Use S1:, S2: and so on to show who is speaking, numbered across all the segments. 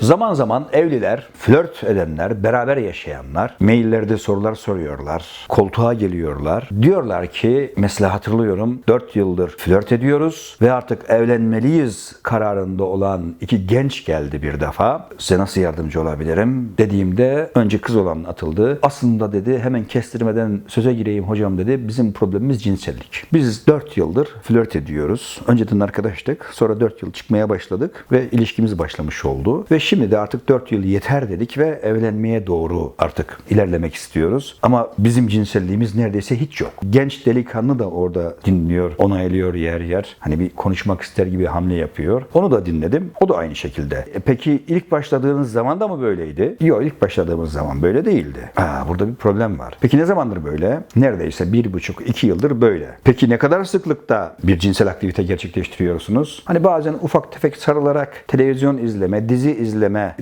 S1: Zaman zaman evliler, flört edenler, beraber yaşayanlar maillerde sorular soruyorlar. Koltuğa geliyorlar. Diyorlar ki mesela hatırlıyorum 4 yıldır flört ediyoruz ve artık evlenmeliyiz kararında olan iki genç geldi bir defa. Size nasıl yardımcı olabilirim dediğimde önce kız olan atıldı. Aslında dedi hemen kestirmeden söze gireyim hocam dedi. Bizim problemimiz cinsellik. Biz 4 yıldır flört ediyoruz. Önceden arkadaştık. Sonra 4 yıl çıkmaya başladık ve ilişkimiz başlamış oldu. Ve şimdi de artık 4 yıl yeter dedik ve evlenmeye doğru artık ilerlemek istiyoruz. Ama bizim cinselliğimiz neredeyse hiç yok. Genç delikanlı da orada dinliyor, onaylıyor yer yer. Hani bir konuşmak ister gibi hamle yapıyor. Onu da dinledim. O da aynı şekilde. E peki ilk başladığınız zaman da mı böyleydi? Yok ilk başladığımız zaman böyle değildi. Aa, burada bir problem var. Peki ne zamandır böyle? Neredeyse bir buçuk, iki yıldır böyle. Peki ne kadar sıklıkta bir cinsel aktivite gerçekleştiriyorsunuz? Hani bazen ufak tefek sarılarak televizyon izleme, dizi izleme,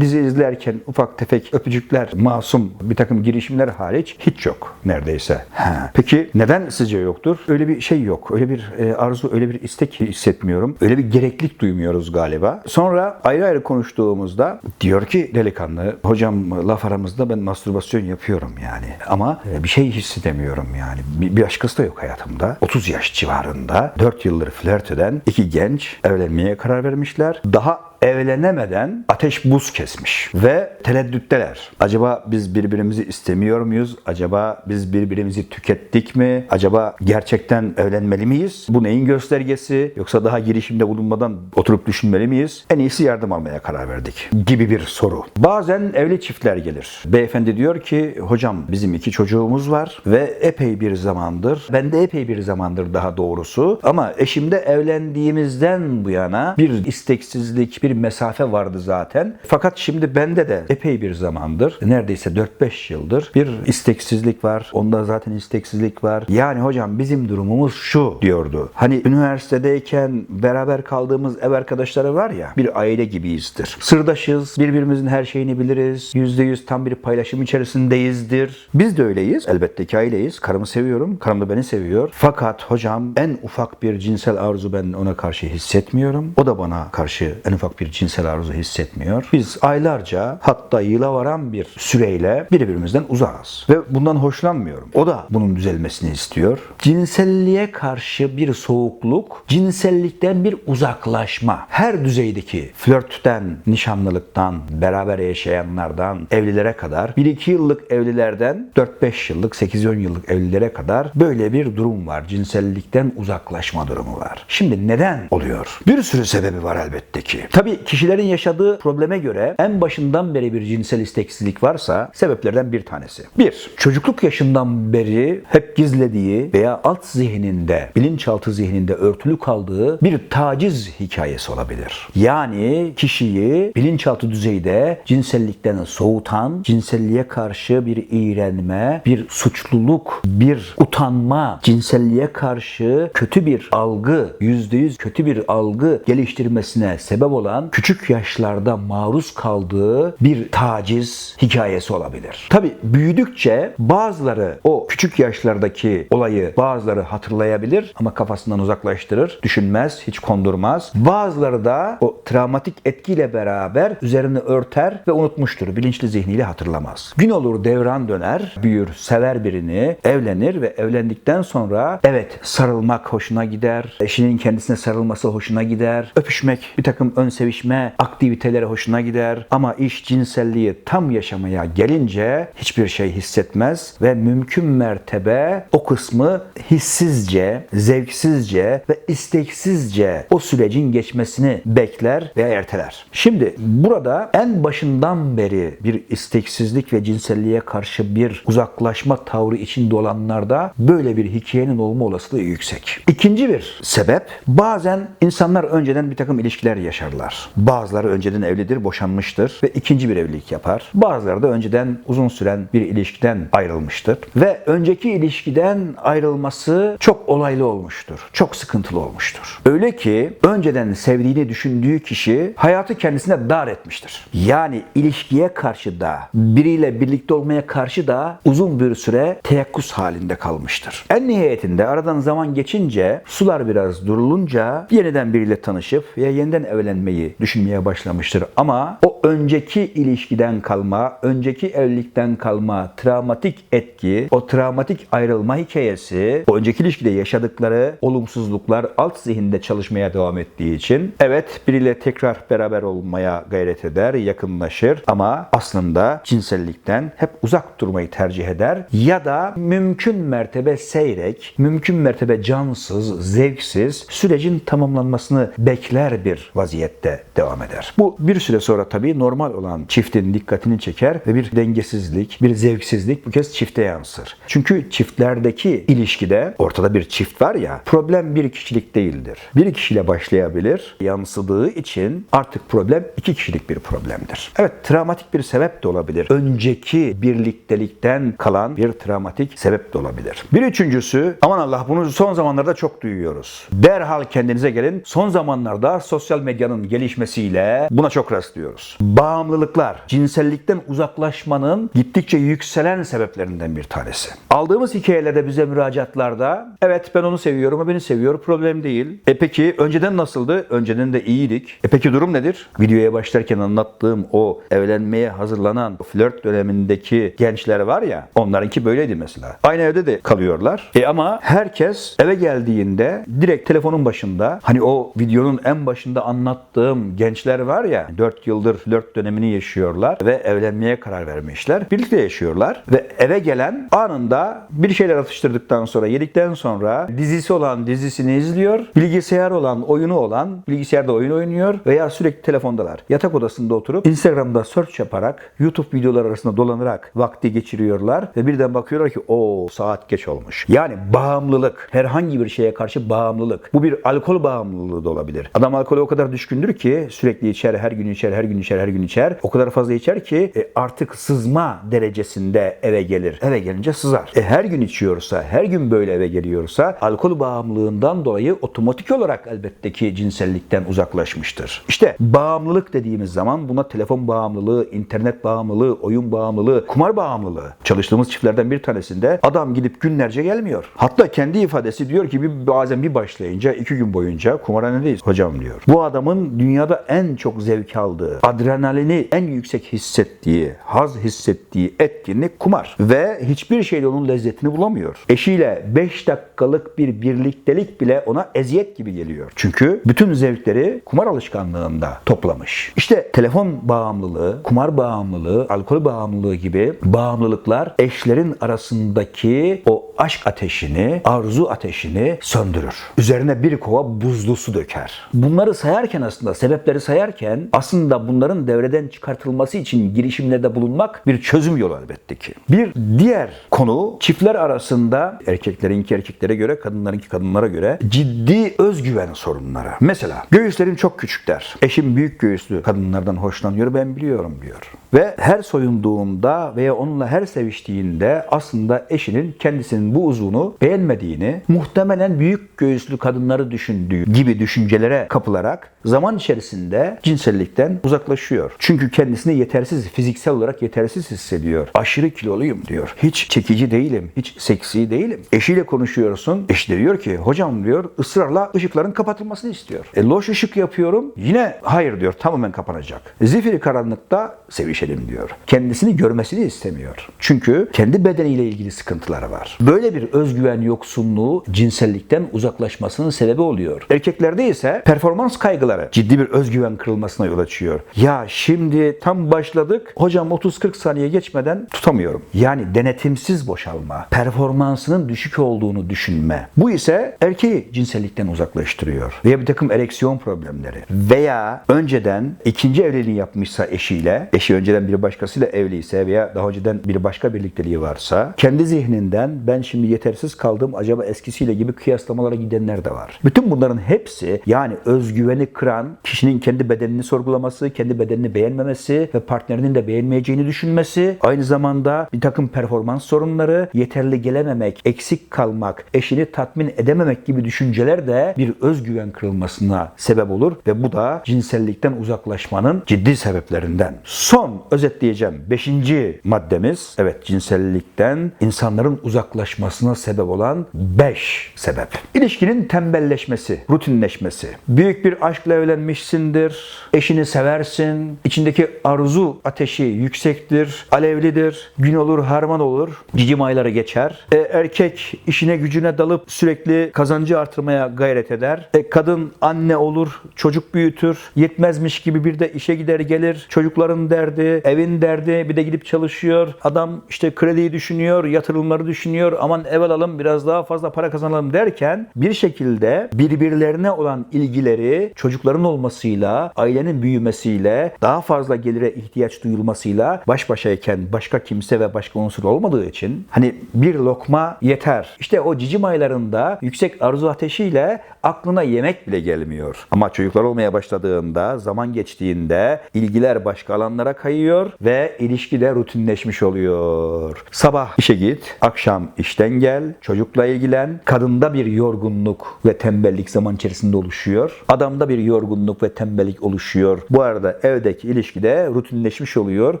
S1: dizi izlerken ufak tefek öpücükler, masum bir takım girişimler hariç hiç yok neredeyse. Ha. Peki neden sizce yoktur? Öyle bir şey yok. Öyle bir e, arzu, öyle bir istek hissetmiyorum. Öyle bir gereklilik duymuyoruz galiba. Sonra ayrı ayrı konuştuğumuzda diyor ki delikanlı, hocam laf aramızda ben mastürbasyon yapıyorum yani. Ama e, bir şey hissedemiyorum yani. Bir, bir başkası da yok hayatımda. 30 yaş civarında 4 yıldır flört eden iki genç evlenmeye karar vermişler. Daha evlenemeden ateş buz kesmiş ve tereddütteler. Acaba biz birbirimizi istemiyor muyuz? Acaba biz birbirimizi tükettik mi? Acaba gerçekten evlenmeli miyiz? Bu neyin göstergesi? Yoksa daha girişimde bulunmadan oturup düşünmeli miyiz? En iyisi yardım almaya karar verdik gibi bir soru. Bazen evli çiftler gelir. Beyefendi diyor ki hocam bizim iki çocuğumuz var ve epey bir zamandır ben de epey bir zamandır daha doğrusu ama eşimde evlendiğimizden bu yana bir isteksizlik, bir mesafe vardı zaten. Fakat şimdi bende de epey bir zamandır, neredeyse 4-5 yıldır bir isteksizlik var. Onda zaten isteksizlik var. Yani hocam bizim durumumuz şu diyordu. Hani üniversitedeyken beraber kaldığımız ev arkadaşları var ya bir aile gibiyizdir. Sırdaşız, birbirimizin her şeyini biliriz. %100 tam bir paylaşım içerisindeyizdir. Biz de öyleyiz. Elbette ki aileyiz. Karımı seviyorum. Karım da beni seviyor. Fakat hocam en ufak bir cinsel arzu ben ona karşı hissetmiyorum. O da bana karşı en ufak bir cinsel arzu hissetmiyor. Biz aylarca hatta yıla varan bir süreyle birbirimizden uzağız. Ve bundan hoşlanmıyorum. O da bunun düzelmesini istiyor. Cinselliğe karşı bir soğukluk, cinsellikten bir uzaklaşma. Her düzeydeki flörtten, nişanlılıktan, beraber yaşayanlardan, evlilere kadar, 1-2 yıllık evlilerden 4-5 yıllık, 8-10 yıllık evlilere kadar böyle bir durum var. Cinsellikten uzaklaşma durumu var. Şimdi neden oluyor? Bir sürü sebebi var elbette ki. Tabii kişilerin yaşadığı probleme göre en başından beri bir cinsel isteksizlik varsa sebeplerden bir tanesi. Bir, çocukluk yaşından beri hep gizlediği veya alt zihninde, bilinçaltı zihninde örtülü kaldığı bir taciz hikayesi olabilir. Yani kişiyi bilinçaltı düzeyde cinsellikten soğutan, cinselliğe karşı bir iğrenme, bir suçluluk, bir utanma, cinselliğe karşı kötü bir algı, yüzde yüz kötü bir algı geliştirmesine sebep olan küçük yaşlarda maruz kaldığı bir taciz hikayesi olabilir. Tabi büyüdükçe bazıları o küçük yaşlardaki olayı bazıları hatırlayabilir ama kafasından uzaklaştırır, düşünmez, hiç kondurmaz. Bazıları da o travmatik etkiyle beraber üzerini örter ve unutmuştur. Bilinçli zihniyle hatırlamaz. Gün olur devran döner, büyür, sever birini, evlenir ve evlendikten sonra evet sarılmak hoşuna gider, eşinin kendisine sarılması hoşuna gider, öpüşmek, bir takım ön sevişme aktiviteleri hoşuna gider ama iş cinselliği tam yaşamaya gelince hiçbir şey hissetmez ve mümkün mertebe o kısmı hissizce, zevksizce ve isteksizce o sürecin geçmesini bekler veya erteler. Şimdi burada en başından beri bir isteksizlik ve cinselliğe karşı bir uzaklaşma tavrı içinde olanlarda böyle bir hikayenin olma olasılığı yüksek. İkinci bir sebep bazen insanlar önceden bir takım ilişkiler yaşarlar. Bazıları önceden evlidir, boşanmıştır ve ikinci bir evlilik yapar. Bazıları da önceden uzun süren bir ilişkiden ayrılmıştır ve önceki ilişkiden ayrılması çok olaylı olmuştur. Çok sıkıntılı olmuştur. Öyle ki önceden sevdiğini düşündüğü kişi hayatı kendisine dar etmiştir. Yani ilişkiye karşı da biriyle birlikte olmaya karşı da uzun bir süre teyakkuz halinde kalmıştır. En nihayetinde aradan zaman geçince sular biraz durulunca yeniden biriyle tanışıp ya yeniden evlenmeyi düşünmeye başlamıştır. Ama o önceki ilişkiden kalma, önceki evlilikten kalma travmatik etki, o travmatik ayrılma hikayesi, o önceki ilişkide yaşadıkları olumsuzluklar alt zihinde çalışmaya devam ettiği için evet biriyle tekrar beraber olmaya gayret eder, yakınlaşır ama aslında cinsellikten hep uzak durmayı tercih eder ya da mümkün mertebe seyrek, mümkün mertebe cansız, zevksiz sürecin tamamlanmasını bekler bir vaziyette devam eder. Bu bir süre sonra tabii normal olan çiftin dikkatini çeker ve bir dengesizlik, bir zevksizlik bu kez çifte yansır. Çünkü çiftlerdeki ilişkide ortada bir çift var ya problem bir kişilik değildir. Bir kişiyle başlayabilir, yansıdığı için artık problem iki kişilik bir problemdir. Evet travmatik bir sebep de olabilir. Önceki birliktelikten kalan bir travmatik sebep de olabilir. Bir üçüncüsü aman Allah bunu son zamanlarda çok duyuyoruz. Derhal kendinize gelin. Son zamanlarda sosyal medyanın gelişmesiyle buna çok rastlıyoruz. Bağımlılıklar, cinsellikten uzaklaşmanın gittikçe yükselen sebeplerinden bir tanesi. Aldığımız hikayelerde bize müracaatlarda evet ben onu seviyorum, o beni seviyor, problem değil. E peki önceden nasıldı? Önceden de iyiydik. E peki durum nedir? Videoya başlarken anlattığım o evlenmeye hazırlanan flört dönemindeki gençler var ya onlarınki böyleydi mesela. Aynı evde de kalıyorlar. E ama herkes eve geldiğinde direkt telefonun başında hani o videonun en başında anlattığım gençler var ya 4 yıldır flört dönemini yaşıyorlar ve evlenmeye karar vermişler. Birlikte yaşıyorlar ve eve gelen anında bir şeyler atıştırdıktan sonra yedikten sonra dizisi olan dizisini izliyor. Bilgisayar olan oyunu olan bilgisayarda oyun oynuyor veya sürekli telefondalar. Yatak odasında oturup Instagram'da search yaparak YouTube videolar arasında dolanarak vakti geçiriyorlar ve birden bakıyorlar ki o saat geç olmuş. Yani bağımlılık, herhangi bir şeye karşı bağımlılık. Bu bir alkol bağımlılığı da olabilir. Adam alkole o kadar düşkündür ki sürekli içer, her gün içer, her gün içer, her gün içer. O kadar fazla içer ki e, artık sızma derecesinde eve gelir. Eve gelince sızar. E, her gün içiyorsa, her gün böyle eve geliyorsa alkol bağımlılığından dolayı otomatik olarak elbette ki cinsellikten uzaklaşmıştır. İşte bağımlılık dediğimiz zaman buna telefon bağımlılığı, internet bağımlılığı, oyun bağımlılığı, kumar bağımlılığı. Çalıştığımız çiftlerden bir tanesinde adam gidip günlerce gelmiyor. Hatta kendi ifadesi diyor ki bir, bazen bir başlayınca iki gün boyunca kumarhanedeyiz hocam diyor. Bu adamın dünyada en çok zevk aldığı, adrenalini en yüksek hissettiği, haz hissettiği etkinlik kumar. Ve hiçbir şeyde onun lezzetini bulamıyor. Eşiyle 5 dakikalık bir birliktelik bile ona eziyet gibi geliyor. Çünkü bütün zevkleri kumar alışkanlığında toplamış. İşte telefon bağımlılığı, kumar bağımlılığı, alkol bağımlılığı gibi bağımlılıklar eşlerin arasındaki o aşk ateşini, arzu ateşini söndürür. Üzerine bir kova buzlu su döker. Bunları sayarken aslında, sebepleri sayarken aslında bunların devreden çıkartılması için girişimlerde bulunmak bir çözüm yolu elbette ki. Bir diğer konu çiftler arasında erkeklerinki erkeklere göre, kadınlarınki kadınlara göre ciddi özgüven sorunları. Mesela göğüslerim çok küçük der. Eşim büyük göğüslü kadınlardan hoşlanıyor ben biliyorum diyor. Ve her soyunduğunda veya onunla her seviştiğinde aslında eşinin kendisinin bu uzunu beğenmediğini, muhtemelen büyük göğüslü kadınları düşündüğü gibi düşüncelere kapılarak zaman içerisinde cinsellikten uzaklaşıyor. Çünkü kendisini yetersiz, fiziksel olarak yetersiz hissediyor. Aşırı kiloluyum diyor. Hiç çekici değilim, hiç seksi değilim. Eşiyle konuşuyorsun. Eşi de diyor ki hocam diyor ısrarla ışıkların kapatılmasını istiyor. E loş ışık yapıyorum. Yine hayır diyor tamamen kapanacak. Zifiri karanlıkta sevişelim diyor. Kendisini görmesini istemiyor. Çünkü kendi bedeniyle ilgili sıkıntıları var. Böyle bir özgüven yoksunluğu cinsellikten uzaklaşmasının sebebi oluyor. Erkeklerde ise performans kaygıları ciddi bir özgüven kırılmasına yol açıyor. Ya şimdi tam başladık. Hocam 30-40 saniye geçmeden tutamıyorum. Yani denetimsiz boşalma, performansının düşük olduğunu düşünme. Bu ise erkeği cinsellikten uzaklaştırıyor. Veya bir takım ereksiyon problemleri. Veya önceden ikinci evliliğini yapmışsa eşiyle, eşi önceden bir başkasıyla evliyse veya daha önceden bir başka birlikteliği varsa, kendi zihninden ben şimdi yetersiz kaldım acaba eskisiyle gibi kıyaslamalara gidenler de var. Bütün bunların hepsi yani özgüveni kıran, kişinin kendi bedenini sorgulaması, kendi bedenini beğenmemesi ve partnerinin de beğenmeyeceğini düşünmesi, aynı zamanda bir takım performans sorunları, yeterli gelememek, eksik kalmak, eşini tatmin edememek gibi düşünceler de bir özgüven kırılmasına sebep olur ve bu da cinsellikten uzaklaşmanın ciddi sebeplerinden. Son özetleyeceğim. Beşinci maddemiz evet cinsellikten insanların uzaklaşması uzaklaşmasına sebep olan 5 sebep. İlişkinin tembelleşmesi, rutinleşmesi. Büyük bir aşkla evlenmişsindir, eşini seversin, içindeki arzu ateşi yüksektir, alevlidir, gün olur harman olur, cicim ayları geçer. E, erkek işine gücüne dalıp sürekli kazancı artırmaya gayret eder. E, kadın anne olur, çocuk büyütür, yetmezmiş gibi bir de işe gider gelir, çocukların derdi, evin derdi, bir de gidip çalışıyor. Adam işte krediyi düşünüyor, yatırımları düşünüyor, aman ev alalım biraz daha fazla para kazanalım derken bir şekilde birbirlerine olan ilgileri çocukların olmasıyla, ailenin büyümesiyle, daha fazla gelire ihtiyaç duyulmasıyla baş başayken başka kimse ve başka unsur olmadığı için hani bir lokma yeter. İşte o cicim aylarında yüksek arzu ateşiyle aklına yemek bile gelmiyor. Ama çocuklar olmaya başladığında, zaman geçtiğinde ilgiler başka alanlara kayıyor ve ilişki rutinleşmiş oluyor. Sabah işe git, akşam işten gel, çocukla ilgilen. Kadında bir yorgunluk ve tembellik zaman içerisinde oluşuyor. Adamda bir yorgunluk ve tembellik oluşuyor. Bu arada evdeki ilişki de rutinleşmiş oluyor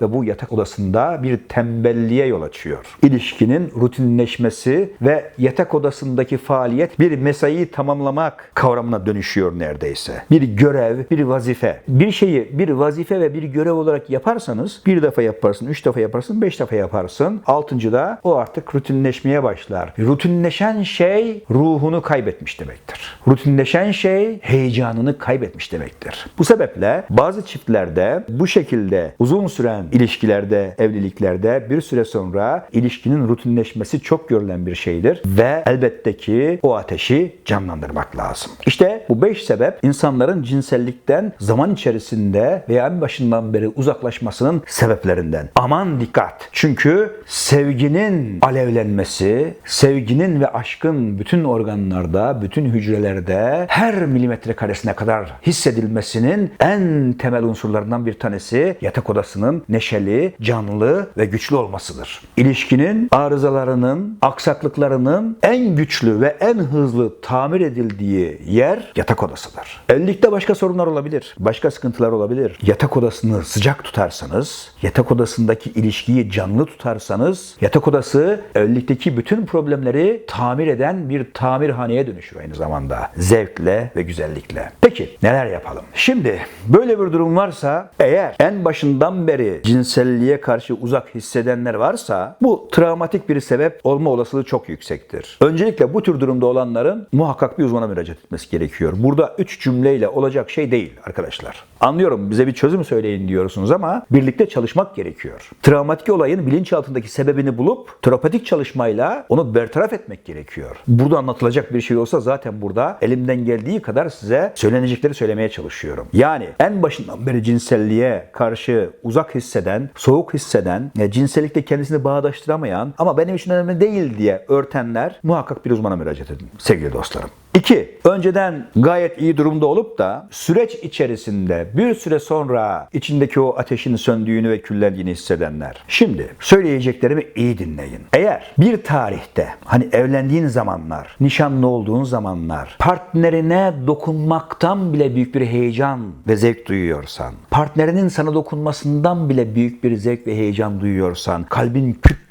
S1: ve bu yatak odasında bir tembelliğe yol açıyor. İlişkinin rutinleşmesi ve yatak odasındaki faaliyet bir mesaiyi tamamlamak kavramına dönüşüyor neredeyse. Bir görev, bir vazife. Bir şeyi bir vazife ve bir görev olarak yaparsanız bir defa yaparsın, üç defa yaparsın, beş defa yaparsın. Altıncıda o artık rutinleşmeye başlar. Rutinleşen şey ruhunu kaybetmiş demektir. Rutinleşen şey heyecanını kaybetmiş demektir. Bu sebeple bazı çiftlerde bu şekilde uzun süren ilişkilerde, evliliklerde bir süre sonra ilişkinin rutinleşmesi çok görülen bir şeydir ve elbette ki o ateşi canlandırmak lazım. İşte bu beş sebep insanların cinsellikten zaman içerisinde veya en başından beri uzaklaşmasının sebeplerinden. Aman dikkat! Çünkü sevginin alevlenmesi, sevginin ve aşkın bütün organlarda, bütün hücrelerde her milimetre karesine kadar hissedilmesinin en temel unsurlarından bir tanesi yatak odasının neşeli, canlı ve güçlü olmasıdır. İlişkinin arızalarının, aksaklıklarının en güçlü ve en hızlı tamir edildiği yer yatak odasıdır. Evlilikte başka sorunlar olabilir, başka sıkıntılar olabilir. Yatak odasını sıcak tutarsanız, yatak odasındaki ilişkiyi canlı tutarsanız, yatak odası evlilikteki bütün problemleri tamir eden bir tamirhaneye dönüşür aynı zamanda. Zevkle ve güzellikle. Peki neler yapalım? Şimdi böyle bir durum varsa eğer en başından beri cinselliğe karşı uzak hissedenler varsa bu travmatik bir sebep olma olasılığı çok yüksektir. Öncelikle bu tür durumda olanların muhakkak bir uzmana müracaat etmesi gerekiyor. Burada üç cümleyle olacak şey değil arkadaşlar. Anlıyorum bize bir çözüm söyleyin diyorsunuz ama birlikte çalışmak gerekiyor. Travmatik olayın bilinçaltındaki sebebini bulup terapatik çalışmayla onu bertaraf etmek gerekiyor. Burada anlatılacak bir şey olsa zaten burada elimden geldiği kadar size söylenecekleri söylemeye çalışıyorum. Yani en başından beri cinselliğe karşı uzak hisseden, soğuk hisseden, ya cinsellikte kendisini bağdaştıramayan ama benim için önemli değil diye örtenler muhakkak bir uzmana müracaat edin sevgili dostlarım. 2. Önceden gayet iyi durumda olup da süreç içerisinde bir süre sonra içindeki o ateşin söndüğünü ve küllendiğini hissedenler. Şimdi söyleyeceklerimi iyi dinleyin. Eğer bir tarihte hani evlendiğin zamanlar, nişanlı olduğun zamanlar partnerine dokunmaktan bile büyük bir heyecan ve zevk duyuyorsan, partnerinin sana dokunmasından bile büyük bir zevk ve heyecan duyuyorsan, kalbin küt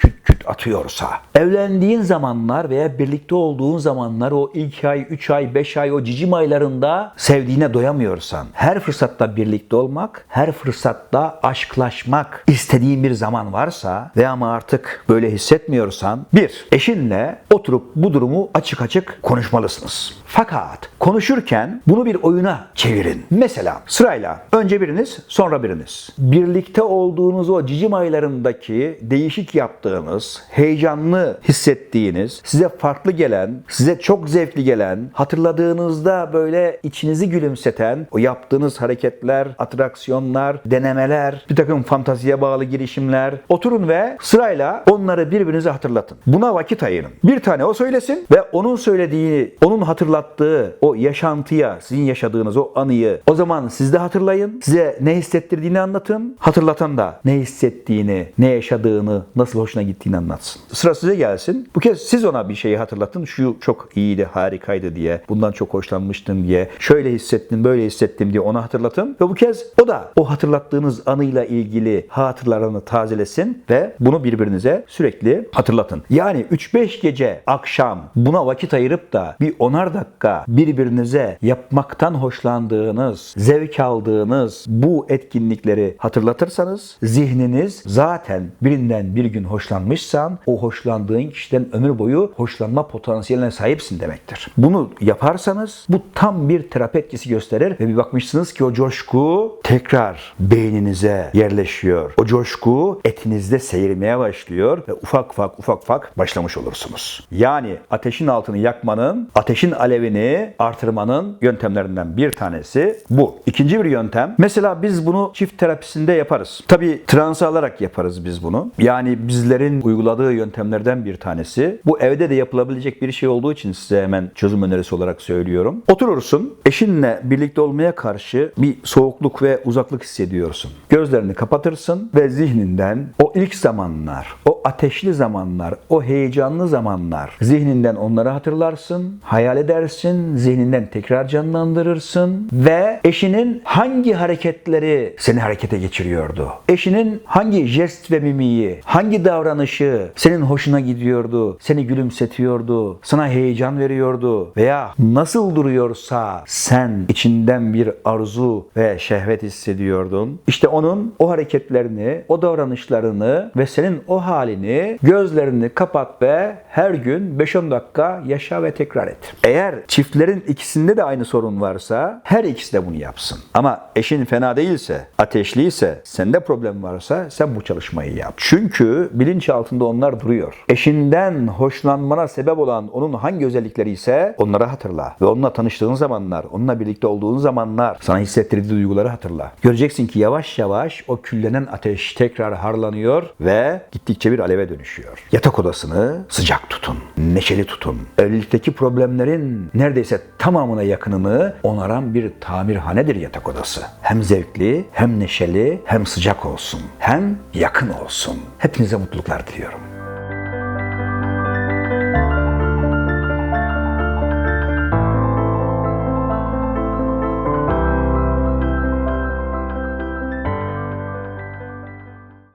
S1: atıyorsa, evlendiğin zamanlar veya birlikte olduğun zamanlar o ilk ay, 3 ay, 5 ay o cicim aylarında sevdiğine doyamıyorsan, her fırsatta birlikte olmak, her fırsatta aşklaşmak istediğin bir zaman varsa ve ama artık böyle hissetmiyorsan, bir, eşinle oturup bu durumu açık açık konuşmalısınız. Fakat konuşurken bunu bir oyuna çevirin. Mesela sırayla önce biriniz sonra biriniz. Birlikte olduğunuz o cicim aylarındaki değişik yaptığınız, heyecanlı hissettiğiniz, size farklı gelen, size çok zevkli gelen, hatırladığınızda böyle içinizi gülümseten o yaptığınız hareketler, atraksiyonlar, denemeler, bir takım fantaziye bağlı girişimler. Oturun ve sırayla onları birbirinize hatırlatın. Buna vakit ayırın. Bir tane o söylesin ve onun söylediğini, onun hatırlattığı o yaşantıya, sizin yaşadığınız o anıyı o zaman siz de hatırlayın. Size ne hissettirdiğini anlatın. Hatırlatan da ne hissettiğini, ne yaşadığını, nasıl hoşuna gittiğini anlatsın. Sıra size gelsin. Bu kez siz ona bir şeyi hatırlatın. Şu çok iyiydi, harikaydı diye. Bundan çok hoşlanmıştım diye. Şöyle hissettim, böyle hissettim diye ona hatırlatın. Ve bu kez o da o hatırlattığınız anıyla ilgili hatıralarını tazelesin ve bunu birbirinize sürekli hatırlatın. Yani 3-5 gece akşam buna vakit ayırıp da bir onar dakika birbirinize yapmaktan hoşlandığınız, zevk aldığınız bu etkinlikleri hatırlatırsanız zihniniz zaten birinden bir gün hoşlanmışsan o hoşlandığın kişiden ömür boyu hoşlanma potansiyeline sahipsin demektir. Bunu yaparsanız bu tam bir terapi etkisi gösterir ve bir bakmışsınız ki o coşku tekrar beyninize yerleşiyor. O coşku etinizde seyirmeye başlıyor ve ufak ufak ufak ufak başlamış olursunuz. Yani ateşin altını yakmanın, ateşin alevini artırmanın yöntemlerinden bir tanesi bu. İkinci bir yöntem. Mesela biz bunu çift terapisinde yaparız. Tabi trans alarak yaparız biz bunu. Yani bizlerin uyguladığı yöntemlerden bir tanesi. Bu evde de yapılabilecek bir şey olduğu için size hemen çözüm önerisi olarak söylüyorum. Oturursun, eşinle birlikte olmaya karşı bir soğukluk ve uzaklık hissediyorsun. Gözlerini kapatırsın ve zihninden o ilk zamanlar, o ateşli zamanlar, o heyecanlı zamanlar zihninden onları hatırlarsın, hayal edersin, zihninden tekrar canlandırırsın ve eşinin hangi hareketleri seni harekete geçiriyordu? Eşinin hangi jest ve mimiği, hangi davranışı senin hoşuna gidiyordu, seni gülümsetiyordu, sana heyecan veriyordu veya nasıl duruyorsa sen içinden bir arzu ve şehvet hissediyordun. İşte onun o hareketlerini, o davranışlarını ve senin o halini gözlerini kapat ve her gün 5-10 dakika yaşa ve tekrar et. Eğer çiftlerin ikisinde de aynı sorun varsa her ikisi de bunu yapsın. Ama eşin fena değilse, ateşliyse, sende problem varsa sen bu çalışmayı yap. Çünkü bilinç altında onlar duruyor. Eşinden hoşlanmana sebep olan onun hangi özellikleri ise onları hatırla. Ve onunla tanıştığın zamanlar, onunla birlikte olduğun zamanlar sana hissettirdiği duyguları hatırla. Göreceksin ki yavaş yavaş o küllenen ateş tekrar harlanıyor ve gittikçe bir aleve dönüşüyor. Yatak odasını sıcak tutun, neşeli tutun. Evlilikteki problemlerin neredeyse tamamına yakınını onaran bir tamirhanedir yatak odası. Hem zevkli, hem neşeli, hem sıcak olsun. Hem yakın olsun. Hepinize mutluluklar diliyorum.